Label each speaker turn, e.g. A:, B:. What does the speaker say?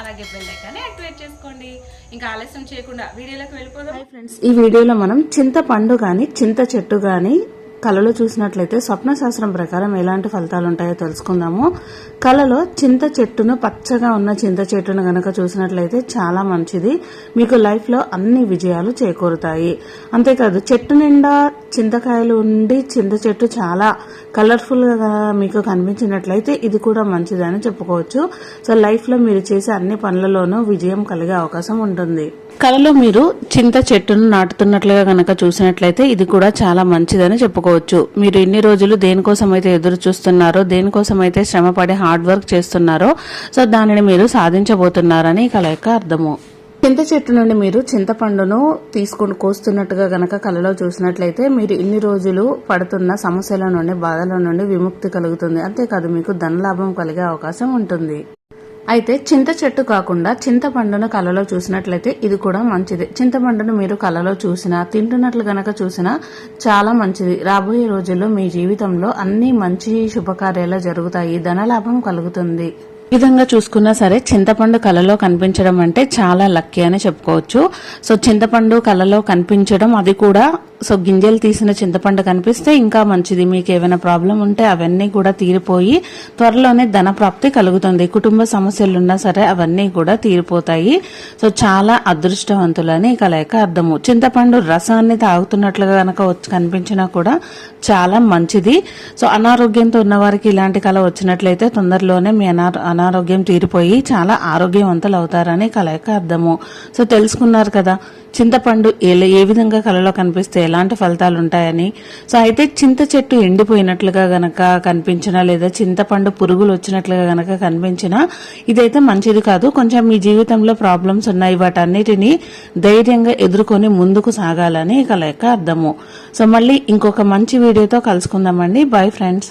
A: అలాగే బెల్ ఐకాన్ని యాక్టివేట్ చేసుకోండి. ఇంకా ఆలస్యం చేయకుండా వీడియోలోకి వెళ్ళిపోదాం.
B: ఫ్రెండ్స్ ఈ వీడియోలో మనం చింతపండు కానీ చింత చెట్టు కానీ కళలో చూసినట్లయితే స్వప్న శాస్త్రం ప్రకారం ఎలాంటి ఫలితాలు ఉంటాయో తెలుసుకుందాము. కళలో చింత చెట్టును పచ్చగా ఉన్న చింత చెట్టును గనక చూసినట్లయితే చాలా మంచిది. మీకు లైఫ్లో అన్ని విజయాలు చేకూరుతాయి. అంతేకాదు చెట్టు నిండా చింతకాయలు ఉండి చింత చెట్టు చాలా కలర్ఫుల్గా మీకు కనిపించినట్లయితే ఇది కూడా మంచిదని చెప్పుకోవచ్చు. సో లైఫ్లో మీరు చేసే అన్ని పనులలోనూ విజయం కలిగే అవకాశం ఉంటుంది. కలలో మీరు చింత చెట్టును నాటుతున్నట్లుగా గనక చూసినట్లయితే ఇది కూడా చాలా మంచిదని చెప్పుకోవచ్చు. మీరు ఇన్ని రోజులు దేనికోసం అయితే ఎదురు చూస్తున్నారో దేనికోసం అయితే శ్రమపడి హార్డ్ వర్క్ చేస్తున్నారో సో దానిని మీరు సాధించబోతున్నారని ఈ కళ యొక్క అర్థము. చింత చెట్టు నుండి మీరు చింతపండును తీసుకుని కోస్తున్నట్టుగా గనక కలలో చూసినట్లయితే మీరు ఇన్ని రోజులు పడుతున్న సమస్యల నుండి బాధల నుండి విముక్తి కలుగుతుంది. అంతేకాదు మీకు ధనలాభం కలిగే అవకాశం ఉంటుంది. అయితే చింత చెట్టు కాకుండా చింతపండును కలలో చూసినట్లయితే ఇది కూడా మంచిది. చింతపండును మీరు కలలో చూసినా తింటున్నట్లు గనక చూసినా చాలా మంచిది. రాబోయే రోజుల్లో మీ జీవితంలో అన్ని మంచి శుభకార్యాలు జరుగుతాయి. ధనలాభం కలుగుతుంది. విధంగా చూసుకున్నా సరే చింతపండు కలలో కనిపించడం అంటే చాలా లక్కీ అని చెప్పుకోవచ్చు. సో చింతపండు కలలో కనిపించడం అది కూడా సో గింజలు తీసిన చింతపండు కనిపిస్తే ఇంకా మంచిది. మీకు ఏమైనా ప్రాబ్లం ఉంటే అవన్నీ కూడా తీరిపోయి త్వరలోనే ధన ప్రాప్తి కలుగుతుంది. కుటుంబ సమస్యలు ఉన్నా సరే అవన్నీ కూడా తీరిపోతాయి. సో చాలా అదృష్టవంతులని కలయిక అర్థము. చింతపండు రసాన్ని తాగుతున్నట్లుగా కనుక వచ్చి కనిపించినా కూడా చాలా మంచిది. సో అనారోగ్యంతో ఉన్న వారికి ఇలాంటి కళ వచ్చినట్లయితే తొందరలోనే మీ అనారోగ్యం తీరిపోయి చాలా ఆరోగ్యవంతులు అవుతారని కలయిక అర్థము. సో తెలుసుకున్నారు కదా చింతపండు ఏ విధంగా కళలో కనిపిస్తే ఎలాంటి ఫలితాలు ఉంటాయని సో అయితే చింత చెట్టు ఎండిపోయినట్లుగా గనక కనిపించినా లేదా చింతపండు పురుగులు వచ్చినట్లుగా గనక కనిపించినా ఇదైతే మంచిది కాదు. కొంచెం మీ జీవితంలో ప్రాబ్లమ్స్ ఉన్నాయి. వాటన్నిటిని ధైర్యంగా ఎదుర్కొని ముందుకు సాగాలని కల యొక్క అర్థము. సో మళ్ళీ ఇంకొక మంచి వీడియోతో కలుసుకుందామండి. Bye friends